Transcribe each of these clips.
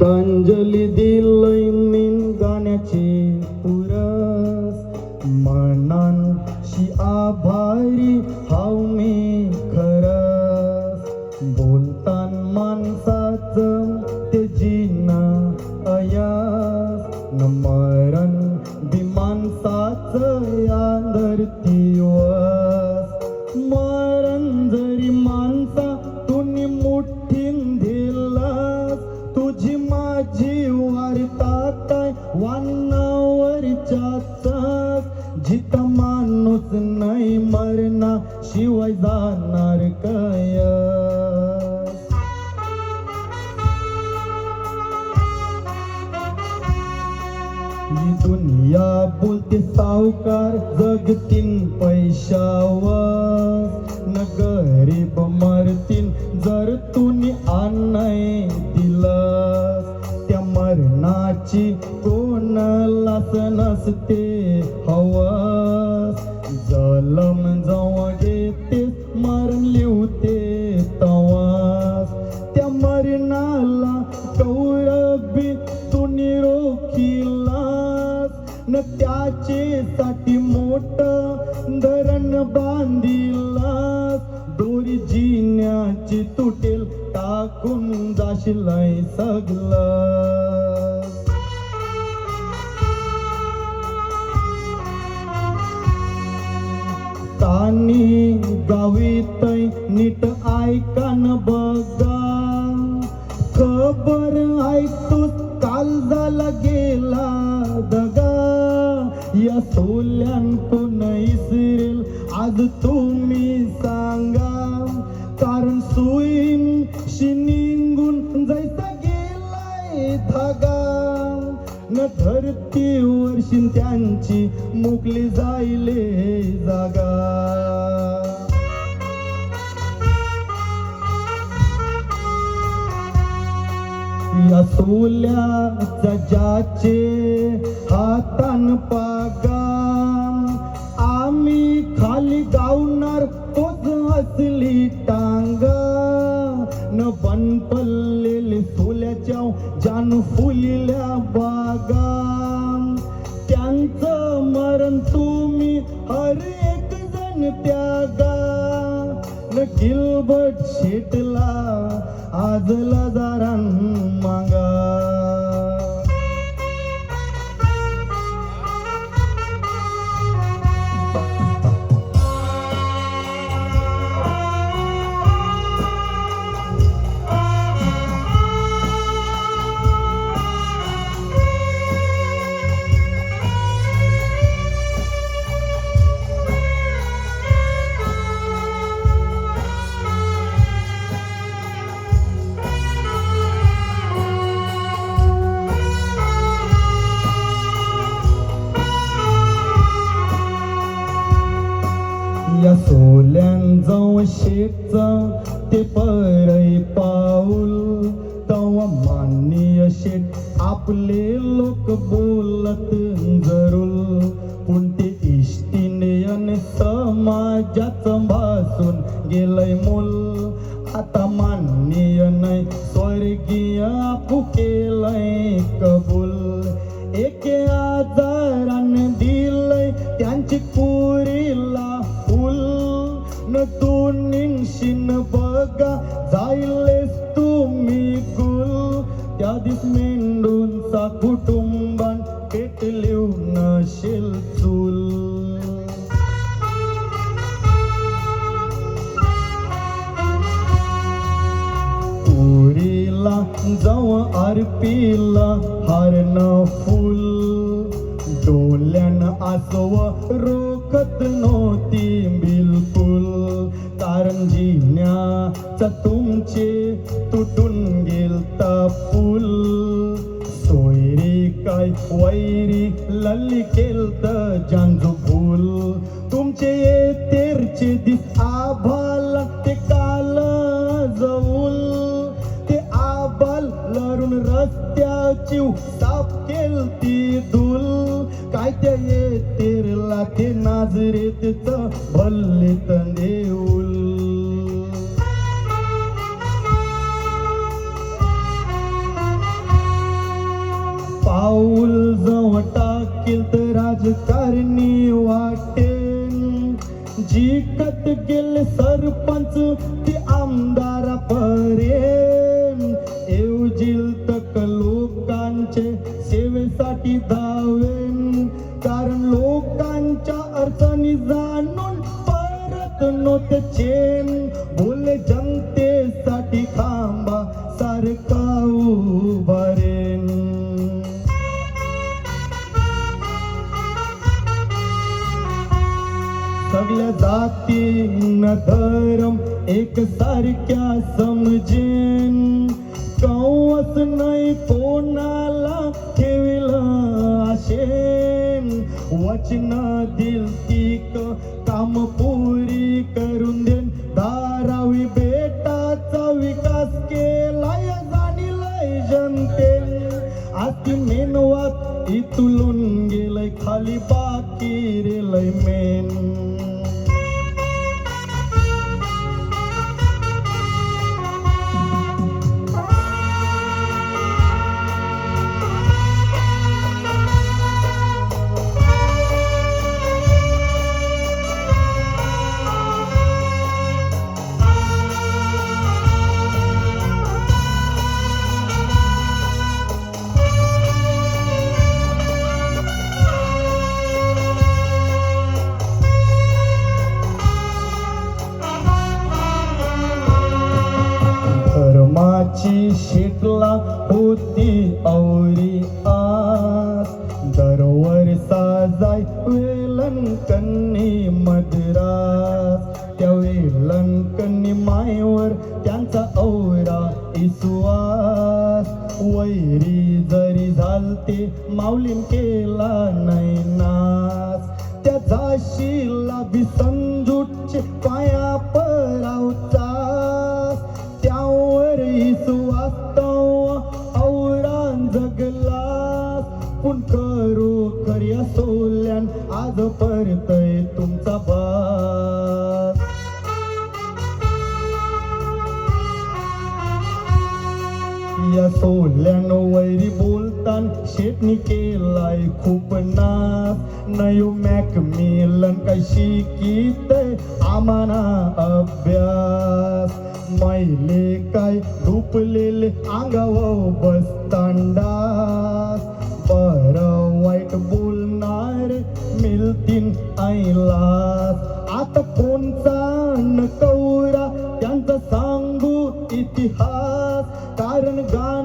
गीतांजली दिलय निंदाण्याचे पुरस. मनांशी आभारी हाव मी खर बोलतान माणसाच ते जीन अयास. न मरण बी माणसाच या धरतीवर. शिवाय जाणार काय? ही दुनिया बोलते सावकार जगतीन पैशावर. न गरीब मरतीन जर तुम्ही अन्नाय दिलं त्या मरणाची कोणालाच नसते हवा. साठी मोठ धरण बांधिला दोरी जिन्याची तुटेल टाकून जाशील सगळं तानी गावीत नीट ऐकान बघा. खबर ऐकतो काल झाला गेला दगा. या सोल्यान कोण इसरेल. आज तुम्ही सांगा कारण सुईन शिनिंगून जायचा गेलाय धागा. न धरतीवर त्यांची मुकली जाईले जागा. या सोल्याच्या ज्याचे हातान पागा आम्ही खाली गावणार तोच असली टांगा. न बन पल्लेले सोल्याच्या जान फुलिल्या बागा त्यांचं मरण तुम्ही हर एक जण त्यागा. न गिलबट शेटला आजला जा जाऊ शेटचा ते परई पाऊल. तवा माननीय शेट आपले लोक बोलत जरूल. पण ते इष्टीने समाजात समाजाचं भासून गेलंय मूल. आता माननीय नाही स्वर्गीय आपू केलंय कबूल. एके आजाराने न बघा जाईलेस तुम्ही गुल त्या दिस मेंढूंचा कुटुंबान पेटलिव नशील चूल. पुरीला जाऊ आरपीला हारण फुल. डोल्यान आसव रोखत नव्हती बिलकुल. कारण जिन्याचा तुमचे तुटून गेलता पूल सोयरी काय वैरी लल्ली केलत जांजू फूल. तुमचे तेरचे दिस आभा लागते काल जवूल. ते आबाल लरून रस्त्याची साफ केलती धूल. काय त्या येतेरला ते नाजरेत भल्ले देऊल पाऊल जवळ टाकेल तर राजकारणी वाटेल. जिकत गेले सरपंच ते आमदारा परे येवजील तक लोकांचे सेवेसाठी धावेन कारण लोकांच्या अडचणी जाणून परत नव्हते चेन धर्म एक सारख्या समजेन. कवच नाही कोणाला ठेविल आशेन. वचन दिल तीक काम पुरी करून देन. धारावी बेटाचा विकास केलाय जाणीलाय जनतेन. आती मेनवात इतुलून गेलय खाली बाकी रेलय मेन. जाय वेलंकन्नी मद्रास त्या वेलंकन्नी मायवर त्यांचा औरा इस्वास. वैरी जरी झालते माऊलीन केला नाही नास. त्या झाशीला बिसंजूटचे दान शेटनी केलाय खूप नाच नयो मॅक मिलन कशी शिकित आमाना अभ्यास. मैले काय डुपलेले आंगाव बसतांडास बर वाईट बोलणार मिळतीन ऐलास आता कोणचा न कौरा त्यांचा सांगू इतिहास. कारण गाणं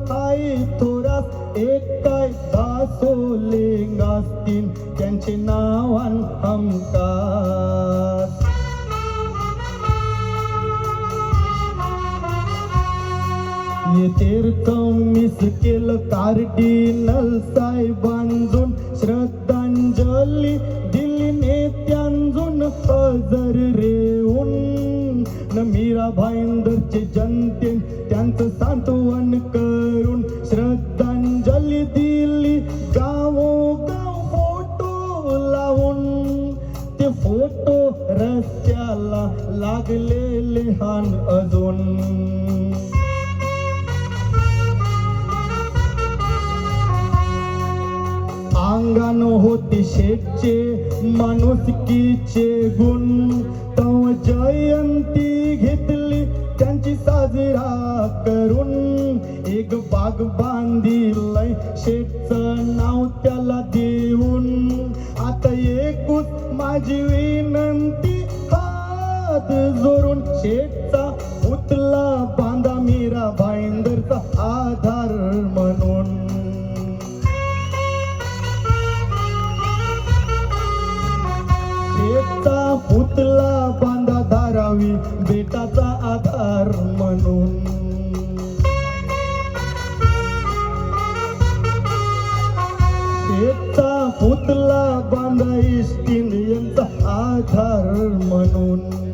मानवक थोरास एक काय दासोले गासतीन त्यांचे नावान हमकास ये तीर्थ मिस केलं कार्डिनल साहेबांजून श्रद्धांजली दिली नेत्यांजून हजर रेऊन. न मीरा भाईंदरचे जनते त्यांचं सांत्वन कर लागलेले हान अजून. अंगान होते शेटचे माणुसकीचे गुण. तव जयंती घेतली त्यांची साजरा करून. एक बाग बांधिलय शेटचं नाव त्याला देऊन. आता एकूच माझी विनंती हात जोरून शेठचा पुतला बांधा मीरा भाईंदरचा आधार म्हणून. शेठचा पुतला बांधा धारावी बेटाचा आधार म्हणून. शेतचा पुतला बांधा इष्टीन यांचा आधार म्हणून.